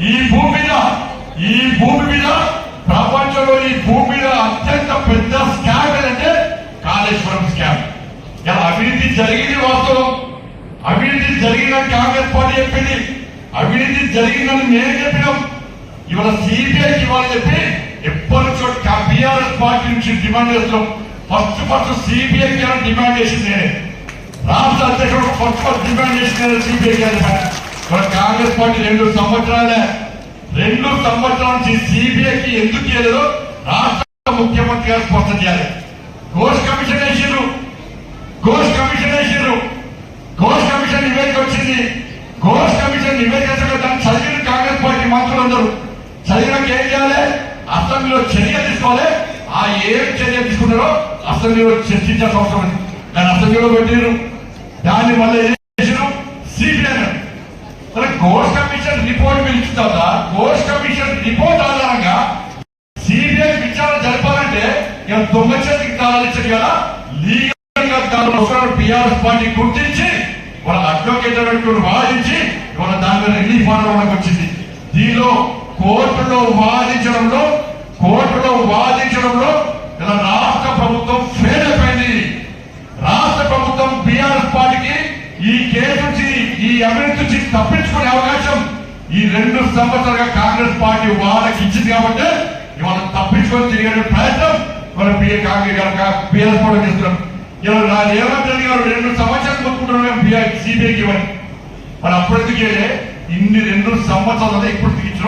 ఈ భూమి మీద ఈ భూమి మీద ప్రపంచంలో ఈ భూమి మీద అత్యంత పెద్ద స్కామ్ ఏంటంటే కాళేశ్వరం స్కామ్ ఇలా అవినీతి జరిగింది వాస్తవం. అవినీతి జరిగిందని కాంగ్రెస్ పార్టీ చెప్పింది. అవినీతి జరిగిందని మేము చెప్పినాం. ఇవాళ సిబిఐ ఇవ్వాలని చెప్పి ఎప్పటి నుంచో బీఆర్ఎస్ పార్టీ నుంచి డిమాండ్ చేస్తున్నాం. ఫస్ట్ ఫస్ట్ సిబిఐకి డిమాండ్ చేసింది నేనే. రాష్ట్ర అధ్యక్షుడు ఫస్ట్ ఫస్ట్ డిమాండ్ చేసిన సిబిఐకి మన కాంగ్రెస్ పార్టీ రెండు సంవత్సరాలే. రెండు సంవత్సరాల నుంచి సిబిఐకి ఎందుకు చేయలేదో రాష్ట్ర ముఖ్యమంత్రి గారు స్పష్టం చేయాలి. ఘోష్ కమిషన్ వేసారు ఘోష్ కమిషన్ వేసారు ఘోష్ కమిషన్ నివేదిక వచ్చింది. ఘోష్ కమిషన్ నివేదిక దాన్ని చదివిన కాంగ్రెస్ పార్టీ మంత్రులు అందరూ. చదివినాక ఏం చేయాలి? అసెంబ్లీలో చర్య తీసుకోవాలి. ఆ ఏం చర్య తీసుకున్నారో అసెంబ్లీలో చర్చించాల్సిన అవసరం ఉంది. దాన్ని అసెంబ్లీలో పెట్టారు దాన్ని మళ్ళీ ఏం చేసారు సిబిఐ మరి ఘోష్ కమిషన్ రిపోర్ట్ పిలుచుతుందా? ఘోష్ కమిషన్ రిపోర్ట్ ఆధారంగా సిబిఐ విచారణ జరపాలంటే ఇక దొంగ చేతికి తాళాలు కదా. లీగల్గా దాని అవసరాలు పార్టీ గుర్తించి వాళ్ళ అడ్వకేట్ వాదించి వాళ్ళ దాని మీద రిలీఫ్ ఆర్డర్ వచ్చింది. దీనిలో కోర్టులో వాదించడంలో కోర్టులో వాదించడంలో ఇలా రాష్ట్ర ప్రభుత్వం ఫెయిల్ అయిపోయింది రాష్ట్ర ప్రభుత్వం బీఆర్ఎస్ పార్టీకి ఈ కేసు నుంచి ఈ అవినీతి నుంచి తప్పించుకునే అవకాశం ఈ రెండు సంవత్సరాలుగా కాంగ్రెస్ పార్టీ వాళ్ళకి ఇచ్చింది కాబట్టి ఇవాళ తప్పించుకొని తిరిగే ప్రయత్నం మన బిఏ కాంగ్రెస్ గారు బీఆర్ఎస్ కూడా చేస్తున్నాం ఇలా నా రేవంత్ గారు రెండు సంవత్సరాలు కొట్టుకుంటున్నాం సిబిఐకి ఇవ్వని. మరి అప్పటికే ఇన్ని రెండు సంవత్సరాలు ఇప్పుడు